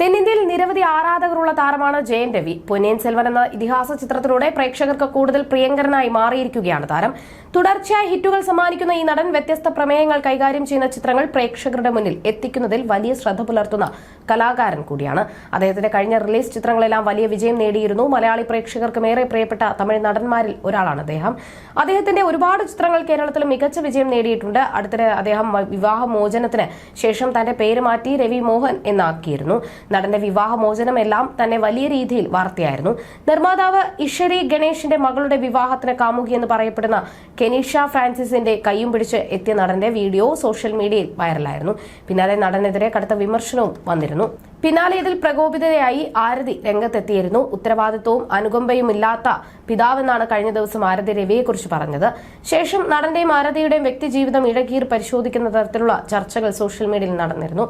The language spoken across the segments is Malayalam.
തെന്നിന്ത്യയിൽ നിരവധി ആരാധകരുള്ള താരമാണ് ജയൻ രവി. പൊന്നിയൻ സെൽവൻ എന്ന ഇതിഹാസ ചിത്രത്തിലൂടെ പ്രേക്ഷകർക്ക് കൂടുതൽ പ്രിയങ്കരനായി മാറിയിരിക്കുകയാണ് താരം. തുടർച്ചയായി ഹിറ്റുകൾ സമ്മാനിക്കുന്ന ഈ നടൻ വ്യത്യസ്ത പ്രമേയങ്ങൾ കൈകാര്യം ചെയ്യുന്ന ചിത്രങ്ങൾ പ്രേക്ഷകരുടെ മുന്നിൽ എത്തിക്കുന്നതിൽ വലിയ ശ്രദ്ധ പുലർത്തുന്ന കലാകാരൻ കൂടിയാണ്. അദ്ദേഹത്തിന്റെ കഴിഞ്ഞ റിലീസ് ചിത്രങ്ങളെല്ലാം വലിയ വിജയം നേടിയിരുന്നു. മലയാളി പ്രേക്ഷകർക്കും ഏറെ പ്രിയപ്പെട്ട തമിഴ് നടന്മാരിൽ ഒരാളാണ് അദ്ദേഹം. അദ്ദേഹത്തിന്റെ ഒരുപാട് ചിത്രങ്ങൾ കേരളത്തിൽ മികച്ച വിജയം നേടിയിട്ടുണ്ട്. അടുത്തിടെ അദ്ദേഹം വിവാഹമോചനത്തിന് ശേഷം തന്റെ പേര് മാറ്റി രവി മോഹൻ എന്നാക്കിയിരുന്നു. നടന്റെ വിവാഹമോചനം എല്ലാം തന്നെ വലിയ രീതിയിൽ വാർത്തയായിരുന്നു. നിർമ്മാതാവ് ഇഷരി ഗണേഷിന്റെ മകളുടെ വിവാഹത്തിന് കാമുകി എന്ന് പറയപ്പെടുന്ന കെനീഷ ഫ്രാൻസിസിന്റെ കൈയും പിടിച്ച് എത്തിയ നടന്റെ വീഡിയോ സോഷ്യൽ മീഡിയയിൽ വൈറലായിരുന്നു. പിന്നാലെ നടനെതിരെ കടുത്ത വിമർശനവും വന്നിരുന്നു. പിന്നാലെ ഇതിൽ പ്രകോപിതയായി ആരതി രംഗത്തെത്തിയിരുന്നു. ഉത്തരവാദിത്വവും അനുകമ്പയും ഇല്ലാത്ത പിതാവെന്നാണ് കഴിഞ്ഞ ദിവസം ആരതി രവിയെക്കുറിച്ച് പറഞ്ഞത്. ശേഷം നടന്റെയും ആരതിയുടെയും വ്യക്തിജീവിതം ഇഴകീർ പരിശോധിക്കുന്ന തരത്തിലുള്ള ചർച്ചകൾ സോഷ്യൽ മീഡിയയിൽ നടന്നിരുന്നു.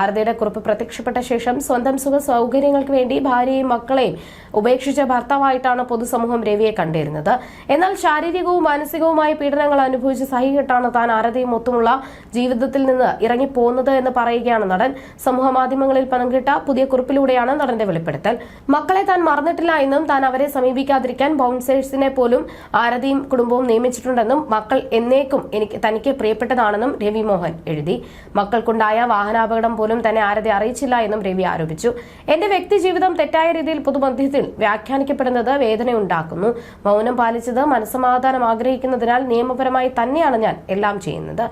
ആരതിയുടെ കുറിപ്പ് പ്രത്യക്ഷപ്പെട്ട ശേഷം സ്വന്തം സുഖ സൗകര്യങ്ങൾക്ക് വേണ്ടി ഭാര്യയെയും മക്കളെയും ഉപേക്ഷിച്ച ഭർത്താവായിട്ടാണ് പൊതുസമൂഹം രവിയെ കണ്ടിരുന്നത്. എന്നാൽ ശാരീരികവും മാനസികവുമായ പീഡനങ്ങൾ അനുഭവിച്ച് സഹികെട്ടാണ് താൻ ആരതിയും മൊത്തമുള്ള ജീവിതത്തിൽ നിന്ന് ഇറങ്ങിപ്പോകുന്നത് എന്ന് പറയുകയാണ് നടൻ. സമൂഹ മാധ്യമങ്ങളിൽ പങ്കിട്ട പുതിയ കുറിപ്പിലൂടെയാണ് നടന്റെ വെളിപ്പെടുത്തൽ. മക്കളെ താൻ മറന്നിട്ടില്ല എന്നും താൻ അവരെ സമീപിക്കാതിരിക്കാൻ ബൗൺസേഴ്സിനെ പോലും ആരതിയും കുടുംബവും നിയമിച്ചിട്ടുണ്ടെന്നും മക്കൾ എന്നേക്കും എനിക്ക് തനിക്ക് പ്രിയപ്പെട്ടതാണെന്നും രവി മോഹൻ എഴുതി. മക്കൾക്കുണ്ടായ വാഹനാപകടം പോലും തന്നെ ആരതി അറിയിച്ചില്ല എന്നും രവി ആരോപിച്ചു. എന്റെ വ്യക്തി ജീവിതം തെറ്റായ രീതിയിൽ പൊതുമധ്യത്തിൽ വ്യാഖ്യാനിക്കപ്പെടുന്നത് വേദനയുണ്ടാക്കുന്നു. മൗനം പാലിച്ചത് മനസ്സമാധാനം ആഗ്രഹിക്കുന്നതിനാൽ നിയമപരമായി തന്നെയാണ് ഞാൻ എല്ലാം ചെയ്യുന്നത്.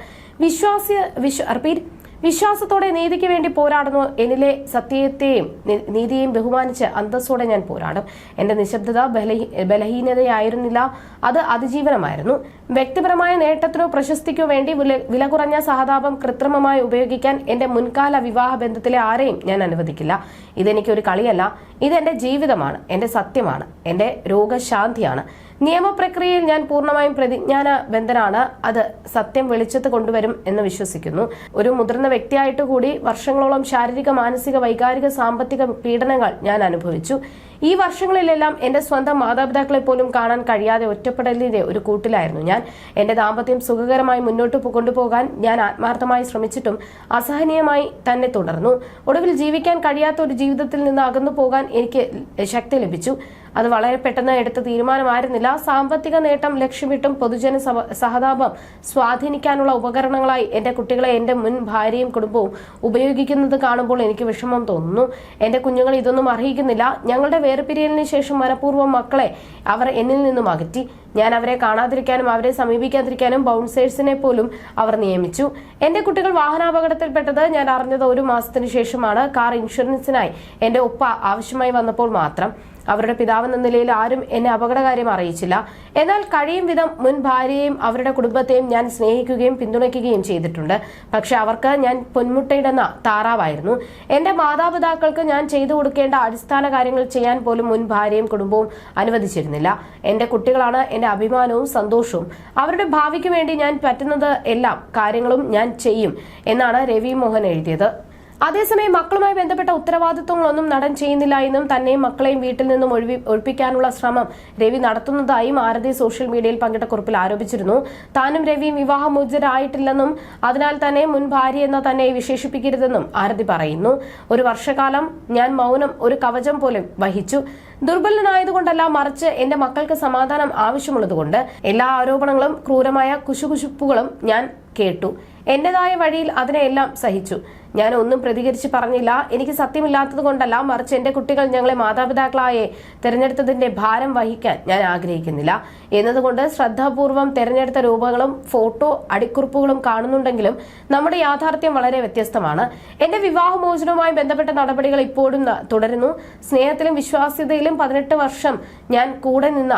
വിശ്വാസ്യ വിശ്വ റിപ്പീറ്റ് വിശ്വാസത്തോടെ നീതിക്ക് വേണ്ടി പോരാടുന്നു എന്നിലെ സത്യത്തെയും നീതിയെയും ബഹുമാനിച്ച് അന്തസ്സോടെ ഞാൻ പോരാടും. എന്റെ നിശബ്ദത ബലഹീ- ബലഹീനതയായിരുന്നില്ല. അത് അതിജീവനമായിരുന്നു. വ്യക്തിപരമായ നേട്ടത്തിനോ പ്രശസ്തിക്കോ വേണ്ടി വില- കുറഞ്ഞ സഹതാപം കൃത്രിമമായി ഉപയോഗിക്കാൻ എന്റെ മുൻകാല വിവാഹ ബന്ധത്തിലെ ആരെയും ഞാൻ അനുവദിക്കില്ല. ഇതെനിക്കൊരു കളിയല്ല. ഇത് ഇതെന്റെ ജീവിതമാണ്. എന്റെ സത്യമാണ്. എന്റെ രോഗശാന്തിയാണ്. നിയമപ്രക്രിയയിൽ ഞാൻ പൂർണമായും പ്രതിജ്ഞാന ബന്ധനാണ് അത് സത്യം വെളിച്ചത്ത് കൊണ്ടുവരും എന്ന് വിശ്വസിക്കുന്നു. ഒരു മുതിർന്ന വ്യക്തിയായിട്ട് കൂടി വർഷങ്ങളോളം ശാരീരിക മാനസിക വൈകാരിക സാമ്പത്തിക പീഡനങ്ങൾ ഞാൻ അനുഭവിച്ചു. ഈ വർഷങ്ങളിലെല്ലാം എന്റെ സ്വന്തം മാതാപിതാക്കളെ പോലും കാണാൻ കഴിയാതെ ഒറ്റപ്പെടലിന്റെ ഒരു കൂട്ടിലായിരുന്നു ഞാൻ. എന്റെ ദാമ്പത്യം സുഖകരമായി മുന്നോട്ട് കൊണ്ടുപോകാൻ ഞാൻ ആത്മാർത്ഥമായി ശ്രമിച്ചിട്ടും അസഹനീയമായി തന്നെ തുടർന്നു. ഒടുവിൽ ജീവിക്കാൻ കഴിയാത്ത ഒരു ജീവിതത്തിൽ നിന്ന് അകന്നു പോകാൻ എനിക്ക് ശക്തി ലഭിച്ചു. അത് വളരെ പെട്ടെന്ന് എടുത്ത തീരുമാനമായിരുന്നില്ല. സാമ്പത്തിക നേട്ടം ലക്ഷ്യമിട്ടും പൊതുജന സഹതാപം സ്വാധീനിക്കാനുള്ള ഉപകരണങ്ങളായി എന്റെ കുട്ടികളെ എന്റെ മുൻ ഭാര്യയും കുടുംബവും ഉപയോഗിക്കുന്നത് കാണുമ്പോൾ എനിക്ക് വിഷമം തോന്നുന്നു. എന്റെ കുഞ്ഞുങ്ങൾ ഇതൊന്നും അർഹിക്കുന്നില്ല. ഞങ്ങളുടെ വേർപിരിയലിന് ശേഷം മനഃപൂർവം മക്കളെ അവർ എന്നിൽ നിന്നും അകറ്റി. ഞാൻ അവരെ കാണാതിരിക്കാനും അവരെ സമീപിക്കാതിരിക്കാനും ബൗൺസേഴ്സിനെ പോലും അവർ നിയമിച്ചു. എന്റെ കുട്ടികൾ വാഹനാപകടത്തിൽപ്പെട്ടത് ഞാൻ അറിഞ്ഞത് ഒരു മാസത്തിന് ശേഷമാണ്. കാർ ഇൻഷുറൻസിനായി എന്റെ ഉപ്പ ആവശ്യമായി വന്നപ്പോൾ മാത്രം. അവരുടെ പിതാവെന്ന നിലയിൽ ആരും എന്നെ അപകടകാര്യം അറിയിച്ചില്ല. എന്നാൽ കഴിയും വിധം മുൻ ഭാര്യയെയും അവരുടെ കുടുംബത്തെയും ഞാൻ സ്നേഹിക്കുകയും പിന്തുണയ്ക്കുകയും ചെയ്തിട്ടുണ്ട്. പക്ഷെ അവർക്ക് ഞാൻ പൊന്മുട്ടയിടുന്ന താറാവായിരുന്നു. എന്റെ മാതാപിതാക്കൾക്ക് ഞാൻ ചെയ്തു കൊടുക്കേണ്ട അടിസ്ഥാന കാര്യങ്ങൾ ചെയ്യാൻ പോലും മുൻ ഭാര്യയും കുടുംബവും അനുവദിച്ചിരുന്നില്ല. എന്റെ കുട്ടികളാണ് എന്റെ അഭിമാനവും സന്തോഷവും. അവരുടെ ഭാവിക്ക് വേണ്ടി ഞാൻ പറ്റുന്നത് എല്ലാം കാര്യങ്ങളും ഞാൻ ചെയ്യും എന്നാണ് രവി മോഹൻ എഴുതിയത്. അതേസമയം മക്കളുമായി ബന്ധപ്പെട്ട ഉത്തരവാദിത്വങ്ങളൊന്നും നടൻ ചെയ്യുന്നില്ല എന്നും തന്നെയും മക്കളെയും വീട്ടിൽ നിന്നും ഒഴിവി ഒഴിപ്പിക്കാനുള്ള ശ്രമം രവി നടത്തുന്നതായും ആരതി സോഷ്യൽ മീഡിയയിൽ പങ്കിട്ട കുറിപ്പിൽ ആരോപിച്ചിരുന്നു. താനും രവിയും വിവാഹമോചിതരായിട്ടില്ലെന്നും അതിനാൽ തന്നെ മുൻ ഭാര്യ എന്ന തന്നെ വിശേഷിപ്പിക്കരുതെന്നും ആരതി പറയുന്നു. ഒരു വർഷക്കാലം ഞാൻ മൗനം ഒരു കവചം പോലെ വഹിച്ചു. ദുർബലനായതുകൊണ്ടല്ല മറിച്ച് എന്റെ മക്കൾക്ക് സമാധാനം ആവശ്യമുള്ളതുകൊണ്ട് എല്ലാ ആരോപണങ്ങളും ക്രൂരമായ കുശുകുശുപ്പുകളും ഞാൻ കേട്ടു. എന്റേതായ വഴിയിൽ അതിനെല്ലാം സഹിച്ചു. ഞാൻ ഒന്നും പ്രതികരിച്ച് പറഞ്ഞില്ല. എനിക്ക് സത്യമില്ലാത്തത് കൊണ്ടല്ല മറിച്ച് എന്റെ കുട്ടികൾ ഞങ്ങളെ മാതാപിതാക്കളായെ തെരഞ്ഞെടുത്തതിന്റെ ഭാരം വഹിക്കാൻ ഞാൻ ആഗ്രഹിക്കുന്നില്ല. എന്നതുകൊണ്ട് ശ്രദ്ധാപൂർവം തെരഞ്ഞെടുത്ത രൂപങ്ങളും ഫോട്ടോ അടിക്കുറിപ്പുകളും കാണുന്നുണ്ടെങ്കിലും നമ്മുടെ യാഥാർത്ഥ്യം വളരെ വ്യത്യസ്തമാണ്. എന്റെ വിവാഹമോചനവുമായി ബന്ധപ്പെട്ട നടപടികൾ ഇപ്പോഴും തുടരുന്നു. സ്നേഹത്തിലും വിശ്വാസ്യതയിലും പതിനെട്ട് വർഷം ഞാൻ കൂടെ നിന്ന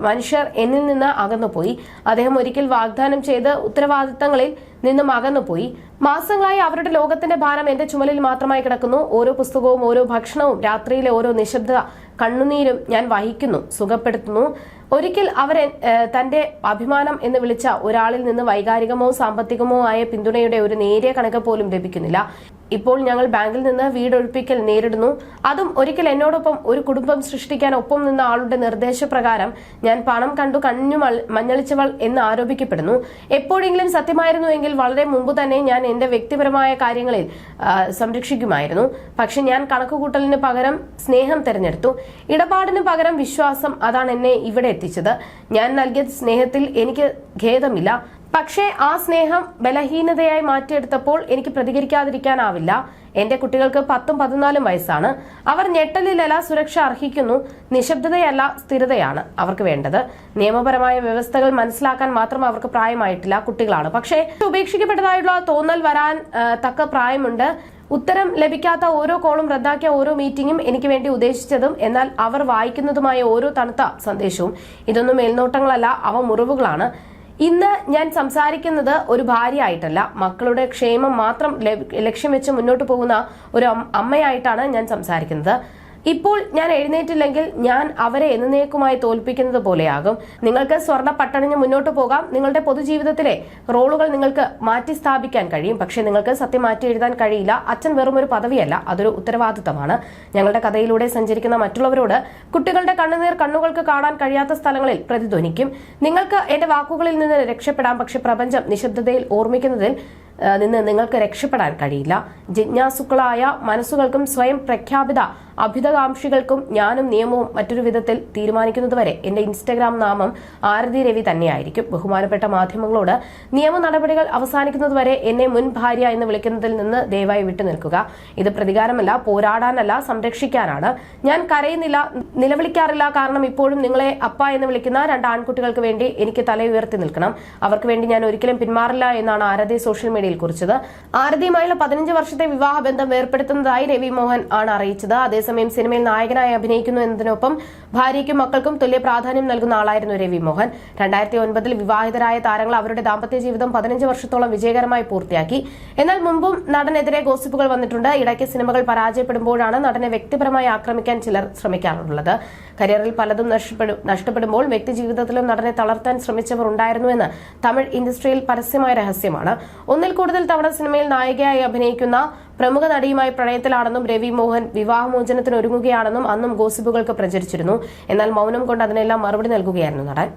മനുഷ്യർ എന്നിൽ നിന്ന് അകന്നുപോയി. അദ്ദേഹം ഒരിക്കൽ വാഗ്ദാനം ചെയ്ത് ഉത്തരവാദിത്തങ്ങളിൽ നിന്നും അകന്നുപോയി. മാസങ്ങളായി അവരുടെ ലോകത്തിന്റെ ഭാരം എന്റെ ചുമലിൽ മാത്രമായി കിടക്കുന്നു. ഓരോ പുസ്തകവും ഓരോ ഭക്ഷണവും രാത്രിയിലെ ഓരോ നിശബ്ദ കണ്ണുനീരും ഞാൻ വഹിക്കുന്നു സുഖപ്പെടുത്തുന്നു. ഒരിക്കൽ അവർ തന്റെ അഭിമാനം എന്ന് വിളിച്ച ഒരാളിൽ നിന്ന് വൈകാരികമോ സാമ്പത്തികമോ ആയ പിന്തുണയുടെ ഒരു നേരിയ കണക്ക് പോലും ലഭിക്കുന്നില്ല. ഇപ്പോൾ ഞങ്ങൾ ബാങ്കിൽ നിന്ന് വീടൊഴിപ്പിക്കൽ നേരിടുന്നു. അതും ഒരിക്കൽ എന്നോടൊപ്പം ഒരു കുടുംബം സൃഷ്ടിക്കാൻ ഒപ്പം നിന്ന ആളുടെ നിർദ്ദേശപ്രകാരം ഞാൻ പണം കണ്ടു കഞ്ഞു മഞ്ഞളിച്ചവൾ എന്ന് ആരോപിക്കപ്പെടുന്നു. എപ്പോഴെങ്കിലും സത്യമായിരുന്നുവെങ്കിൽ വളരെ മുമ്പ് തന്നെ ഞാൻ എന്റെ വ്യക്തിപരമായ കാര്യങ്ങളിൽ സംരക്ഷിക്കുമായിരുന്നു. പക്ഷെ ഞാൻ കണക്കുകൂട്ടലിന് പകരം സ്നേഹം തെരഞ്ഞെടുത്തു. ഇടപാടിന് പകരം വിശ്വാസം അതാണ് എന്നെ ഇവിടെ എത്തിച്ചത്. ഞാൻ നൽകിയ സ്നേഹത്തിൽ എനിക്ക് ഖേദമില്ല. പക്ഷേ ആ സ്നേഹം ബലഹീനതയായി മാറ്റിയെടുത്തപ്പോൾ എനിക്ക് പ്രതികരിക്കാതിരിക്കാനാവില്ല. എന്റെ കുട്ടികൾക്ക് പത്തും പതിനാലും വയസ്സാണ്. അവർ ഞെട്ടലിലല്ല സുരക്ഷ അർഹിക്കുന്നു. നിശബ്ദതയല്ല സ്ഥിരതയാണ് അവർക്ക് വേണ്ടത്. നിയമപരമായ വ്യവസ്ഥകൾ മനസ്സിലാക്കാൻ മാത്രം അവർക്ക് പ്രായമായിട്ടില്ല കുട്ടികളാണ്. പക്ഷേ ഉപേക്ഷിക്കപ്പെട്ടതായുള്ള തോന്നൽ വരാൻ തക്ക പ്രായമുണ്ട്. ഉത്തരം ലഭിക്കാത്ത ഓരോ കോളും റദ്ദാക്കിയ ഓരോ മീറ്റിംഗും എനിക്ക് വേണ്ടി ഉദ്ദേശിച്ചതും എന്നാൽ അവർ വായിക്കുന്നതുമായ ഓരോ തണുത്ത സന്ദേശവും. ഇതൊന്നും മേൽനോട്ടങ്ങളല്ല അവ മുറിവുകളാണ്. ഇന്ന് ഞാൻ സംസാരിക്കുന്നത് ഒരു ഭാര്യ ആയിട്ടല്ല മക്കളുടെ ക്ഷേമം മാത്രം ലക്ഷ്യം വെച്ച് മുന്നോട്ട് പോകുന്ന ഒരു അമ്മയായിട്ടാണ് ഞാൻ സംസാരിക്കുന്നത്. ഇപ്പോൾ ഞാൻ എഴുന്നേറ്റില്ലെങ്കിൽ ഞാൻ അവരെ എന്നേക്കുമായി തോൽപ്പിക്കുന്നത് പോലെയാകും. നിങ്ങൾക്ക് സ്വർണ പട്ടണിഞ്ഞ് മുന്നോട്ട് പോകാം. നിങ്ങളുടെ പൊതുജീവിതത്തിലെ റോളുകൾ നിങ്ങൾക്ക് മാറ്റി സ്ഥാപിക്കാൻ കഴിയും. പക്ഷേ നിങ്ങൾക്ക് സത്യം മാറ്റി എഴുതാൻ കഴിയില്ല. അച്ഛൻ വെറും ഒരു പദവിയല്ല. അതൊരു ഉത്തരവാദിത്തമാണ്. ഞങ്ങളുടെ കഥയിലൂടെ സഞ്ചരിക്കുന്ന മറ്റുള്ളവരോട് കുട്ടികളുടെ കണ്ണുനീർ കണ്ണുകൾക്ക് കാണാൻ കഴിയാത്ത സ്ഥലങ്ങളിൽ പ്രതിധ്വനിക്കും. നിങ്ങൾക്ക് എന്റെ വാക്കുകളിൽ നിന്ന് രക്ഷപ്പെടാം. പക്ഷെ പ്രപഞ്ചം നിശബ്ദതയിൽ ഓർമ്മിക്കുന്നതിൽ നിന്ന് നിങ്ങൾക്ക് രക്ഷപ്പെടാൻ കഴിയില്ല. ജിജ്ഞാസുക്കളായ മനസ്സുകൾക്കും സ്വയം പ്രഖ്യാപിത അഭ്യുതകാംക്ഷികൾക്കും ഞാനും നിയമവും മറ്റൊരു വിധത്തിൽ തീരുമാനിക്കുന്നതുവരെ എന്റെ ഇൻസ്റ്റഗ്രാം നാമം ആരതി രവി തന്നെയായിരിക്കും. ബഹുമാനപ്പെട്ട മാധ്യമങ്ങളോട് നിയമ നടപടികൾ അവസാനിക്കുന്നതുവരെ എന്നെ മുൻ ഭാര്യ എന്ന് വിളിക്കുന്നതിൽ നിന്ന് ദയവായി വിട്ടുനിൽക്കുക ഇത് പ്രതികാരമല്ല പോരാടാനല്ല സംരക്ഷിക്കാനാണ്. ഞാൻ കരയുന്നില്ല നിലവിളിക്കാറില്ല. കാരണം ഇപ്പോഴും നിങ്ങളെ അപ്പ എന്ന് വിളിക്കുന്ന രണ്ട് ആൺകുട്ടികൾക്ക് വേണ്ടി എനിക്ക് തല ഉയർത്തി നിൽക്കണം. അവർക്ക് വേണ്ടി ഞാൻ ഒരിക്കലും പിന്മാറില്ല എന്നാണ് ആരതി സോഷ്യൽ മീഡിയയിൽ കുറിച്ചത്. ആരതിയുമായുള്ള പതിനഞ്ച് വർഷത്തെ വിവാഹ ബന്ധം വേർപ്പെടുത്തുന്നതായി രവി മോഹൻ ആണ് അറിയിച്ചത്. അതേസമയം സിനിമയിൽ നായകനായി അഭിനയിക്കുന്നു എന്നതിനൊപ്പം ഭാര്യയ്ക്കും മക്കൾക്കും തുല്യ പ്രാധാന്യം നൽകുന്ന ആളായിരുന്നു രവി മോഹൻ. രണ്ടായിരത്തി ഒൻപതിൽ വിവാഹിതരായ താരങ്ങൾ അവരുടെ ദാമ്പത്യ ജീവിതം പതിനഞ്ച് വർഷത്തോളം വിജയകരമായി പൂർത്തിയാക്കി. എന്നാൽ മുമ്പും നടനെതിരെ ഗോസിപ്പുകൾ വന്നിട്ടുണ്ട്. ഇടയ്ക്ക് സിനിമകൾ പരാജയപ്പെടുമ്പോഴാണ് നടനെ വ്യക്തിപരമായി ആക്രമിക്കാൻ ചിലർ ശ്രമിക്കാറുള്ളത്. കരിയറിൽ പലതും നഷ്ടപ്പെടും നഷ്ടപ്പെടുമ്പോൾ വ്യക്തി ജീവിതത്തിലും നടനെ തളർത്താൻ ശ്രമിച്ചവർ ഉണ്ടായിരുന്നുവെന്ന് തമിഴ് ഇൻഡസ്ട്രിയിൽ പരസ്യമായ രഹസ്യമാണ്. ഒന്നിൽ കൂടുതൽ തവണ സിനിമയിൽ നായികയായി അഭിനയിക്കുന്ന പ്രമുഖ നടിയുമായി പ്രണയത്തിലാണെന്നും രവി മോഹൻ വിവാഹമോചനത്തിന് ഒരുങ്ങുകയാണെന്നും അന്നും ഗോസിപ്പുകൾക്ക് പ്രചരിച്ചിരുന്നു. എന്നാൽ മൗനം കൊണ്ട് അതിനെല്ലാം മറുപടി നൽകുകയായിരുന്നു നടൻ.